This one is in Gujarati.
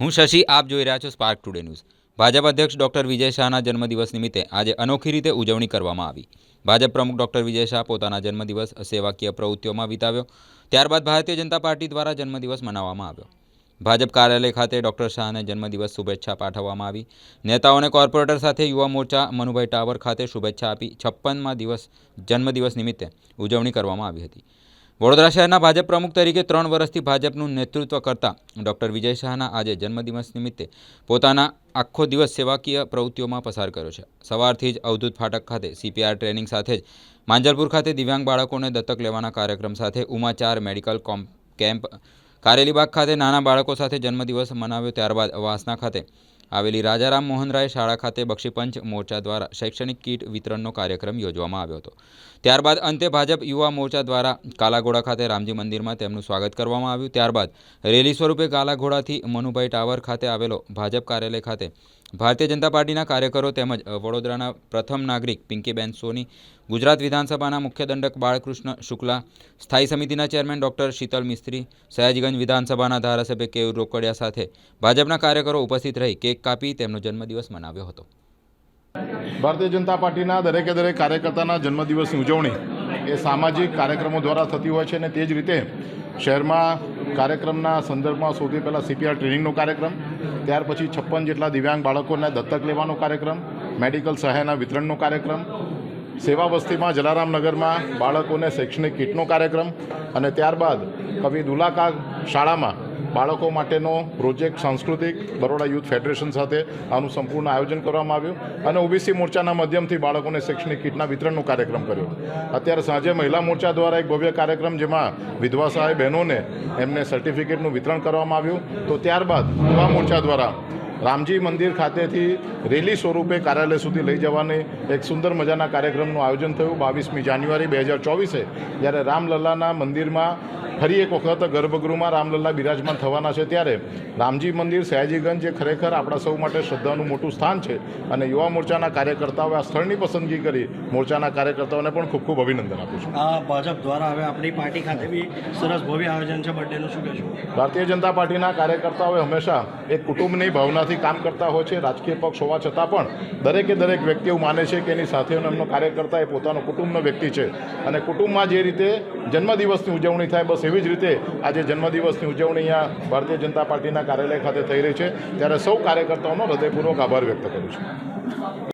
હું શશી, આપ જોઈ રહ્યા છો સ્પાર્ક ટુડે ન્યૂઝ ભાજપ અધ્યક્ષ ડોક્ટર વિજય શાહના જન્મદિવસ નિમિત્તે આજે અનોખી રીતે ઉજવણી કરવામાં આવી. ભાજપ પ્રમુખ ડોક્ટર વિજય શાહ પોતાના જન્મદિવસ સેવાકીય પ્રવૃત્તિઓમાં વિતાવ્યો. ત્યારબાદ ભારતીય જનતા પાર્ટી દ્વારા જન્મદિવસ મનાવવામાં આવ્યો. ભાજપ કાર્યાલય ખાતે ડોક્ટર શાહને જન્મદિવસ શુભેચ્છા પાઠવવામાં આવી. નેતાઓને કોર્પોરેટર સાથે યુવા મોરચા મનુભાઈ ટાવર ખાતે શુભેચ્છા આપી છપ્પનમાં દિવસ જન્મદિવસ નિમિત્તે ઉજવણી કરવામાં આવી હતી. વડોદરા શહેરના ભાજપ પ્રમુખ તરીકે ત્રણ વર્ષથી ભાજપનું નેતૃત્વ કરતા ડૉક્ટર વિજય શાહના આજે જન્મદિવસ નિમિત્તે પોતાના આખો દિવસ સેવાકીય પ્રવૃત્તિઓમાં પસાર કર્યો છે. સવારથી જ અવધૂત ફાટક ખાતે સીપીઆર ટ્રેનિંગ સાથે જ માંજલપુર ખાતે દિવ્યાંગ બાળકોને દત્તક લેવાના કાર્યક્રમ સાથે ઉમાચાર મેડિકલ કોમ, કેમ્પ, કારેલીબાગ ખાતે નાના બાળકો સાથે જન્મદિવસ મનાવ્યો. ત્યારબાદ વાસના ખાતે આવેલી રાજારામ મોહનરાય શાળા ખાતે બક્ષીપંચ મોરચા દ્વારા શૈક્ષણિક કીટ વિતરણનો કાર્યક્રમ યોજવામાં આવ્યો હતો. ત્યારબાદ અંતે ભાજપ યુવા મોરચા દ્વારા કાલાઘોડા ખાતે રામજી મંદિરમાં તેમનું સ્વાગત કરવામાં આવ્યું. ત્યારબાદ રેલી સ્વરૂપે કાલાઘોડાથી મનુભાઈ ટાવર ખાતે આવેલો ભાજપ કાર્યાલય ખાતે ભારતીય જનતા પાર્ટીના કાર્યકરો તેમજ વડોદરાના પ્રથમ નાગરિક પિંકીબેન સોની ગુજરાત વિધાનસભાના મુખ્ય દંડક બાળકૃષ્ણ શુક્લા, સ્થાયી સમિતિના ચેરમેન ડોક્ટર શીતલ મિસ્ત્રી, સયાજીગંજ વિધાનસભાના ધારાસભ્ય કેયુર રોકડિયા સાથે ભાજપના કાર્યકરો ઉપસ્થિત રહી કેક કાપી તેમનો જન્મદિવસ મનાવ્યો હતો. ભારતીય જનતા પાર્ટીના દરેકે દરેક કાર્યકર્તાના જન્મદિવસની ઉજવણી એ સામાજિક કાર્યક્રમો દ્વારા થતી હોય છે અને તે જ રીતે શહેરમાં કાર્યક્રમના સંદર્ભમાં સૌથી પહેલાં સીપીઆર ટ્રેનિંગનો કાર્યક્રમ, ત્યાર પછી છપ્પન જેટલા દિવ્યાંગ બાળકોને દત્તક લેવાનો કાર્યક્રમ, મેડિકલ સહાયના વિતરણનો કાર્યક્રમ સેવા વસ્તીમાં જલારામનગરમાં બાળકોને શૈક્ષણિક કીટનો કાર્યક્રમ અને ત્યારબાદ કવિ દુલાકા શાળામાં બાળકો માટેનો પ્રોજેક્ટ સાંસ્કૃતિક બરોડા યુથ ફેડરેશન સાથે આનું સંપૂર્ણ આયોજન કરવામાં આવ્યું અને ઓબીસી મોરચાના માધ્યમથી બાળકોને શૈક્ષણિક કીટના વિતરણનો કાર્યક્રમ કર્યો. અત્યારે સાંજે મહિલા મોરચા દ્વારા એક ભવ્ય કાર્યક્રમ જેમાં વિધવા સહાય બહેનોને એમને સર્ટિફિકેટનું વિતરણ કરવામાં આવ્યું. તો ત્યારબાદ યુવા મોરચા દ્વારા રામજી મંદિર ખાતેથી રેલી સ્વરૂપે કાર્યાલય સુધી લઈ જવાની એક સુંદર મજાના કાર્યક્રમનું આયોજન થયું બાવીસમી જાન્યુઆરી બે હજાર ચોવીસે જ્યારે રામલલ્લાના મંદિરમાં ફરી એક વખત ગર્ભગૃહમાં રામલલ્લા બિરાજમાન થવાના છે. ત્યારે રામજી મંદિર સયાજીગંજ જે ખરેખર આપણા સૌ માટે શ્રદ્ધાનું મોટું સ્થાન છે અને યુવા મોરચાના કાર્યકર્તાઓએ આ સ્થળની પસંદગી કરી મોરચાના કાર્યકર્તાઓને પણ ખૂબ ખૂબ અભિનંદન આપું છું. આ ભાજપ દ્વારા હવે આપણી પાર્ટી ખાતે બી સરસ ભવ્ય આયોજન છે. બર્થડેનું શું કહેશું? ભારતીય જનતા પાર્ટીના કાર્યકર્તાઓએ હંમેશા એક કુટુંબની ભાવનાથી કામ કરતા હોય છે, રાજકીય પક્ષ હોવા છતાં પણ દરેકે દરેક વ્યક્તિ એવું માને છે કે એની સાથે એમનો કાર્યકર્તા એ પોતાનો કુટુંબનો વ્યક્તિ છે. અને કુટુંબમાં જે રીતે જન્મદિવસની ઉજવણી થાય, બસ એવી જ રીતે આજે જન્મદિવસની ઉજવણી અહીંયા ભારતીય જનતા પાર્ટીના કાર્યાલય ખાતે થઈ રહી છે. ત્યારે સૌ કાર્યકર્તાઓનો હૃદયપૂર્વક આભાર વ્યક્ત કરું છું.